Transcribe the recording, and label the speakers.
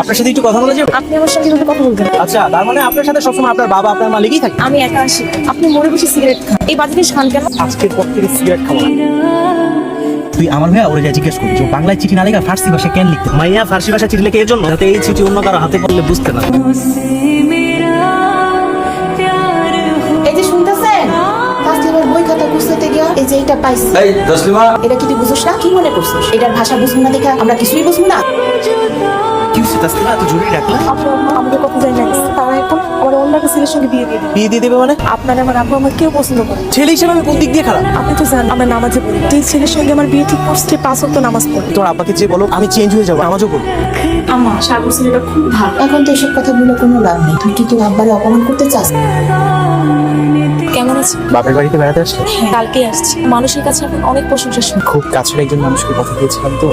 Speaker 1: আপনার সাথে একটু কথা বলা যাবে?
Speaker 2: আপনি আমার সাথে কীভাবে কথা বলবেন?
Speaker 1: আচ্ছা তার মানে আপনার সাথে সবসময় আপনার বাবা আপনার মা লেগেই থাকে?
Speaker 2: আমি একা আসি আপনি মরে বসে সিগারেট খান। এই বাজে জিনিস খান কেন?
Speaker 1: আজকের পর থেকে সিগারেট খাব
Speaker 3: তুই আমার ভাইয়া ওরে যা জিজ্ঞেস করি বাংলায় চিঠি না লেখা ফার্সি ভাষা কেন লিখতে
Speaker 1: মাইয়া ফার্সি ভাষা চিঠি লেখে এর জন্য? যাতে এই চিঠি অন্য কারও হাতে পড়লে বুঝতে না
Speaker 4: খাতা গিয়া এই যে এটা পাইছি।
Speaker 5: এই তসলিমা
Speaker 4: এটা কি তুই বুঝছিস না? কি মনে করছিস? এটার ভাষা বুঝব না দেখা আমরা কিছুই বুঝব না।
Speaker 3: কি হচ্ছে তাসলিমা এত জরুরি রাখলা
Speaker 2: আমাদের কথা জানি না। তারা এখন আমার অন্য একটা ছেলের সঙ্গে বিয়ে দিয়ে দিবে।
Speaker 1: বিয়ে দিয়ে দেবে মানে?
Speaker 2: আপনার আমার আব্বু আমার কেউ পছন্দ করে।
Speaker 1: ছেলে হিসেবে আমি কোন দিক দিয়ে খারাপ?
Speaker 2: আপনি তো জানেন আমরা নামাজে পড়ি। যে ছেলের সঙ্গে আমার বিয়ে ঠিক করছে পাঁচ ওয়াক্ত নামাজ পড়ি।
Speaker 1: তোমার আব্বাকে যে বলো আমি চেঞ্জ হয়ে যাব আমাজও বলো
Speaker 2: আম্মা সাগর ছেলেটা খুব ভালো।
Speaker 4: এখন তো এসব কথা বলে কোনো লাভ নেই। তুই কি তোর আব্বারে অপমান করতে চাস?
Speaker 2: আছে।
Speaker 1: বাপের বাড়িতে বেড়াতে আসলে?
Speaker 2: কালকে আসছি। মানুষের কাছে এখন অনেক প্রশংসা শুনি।
Speaker 1: খুব কাছের একজন মানুষকে কথা দিয়েছিলাম তো।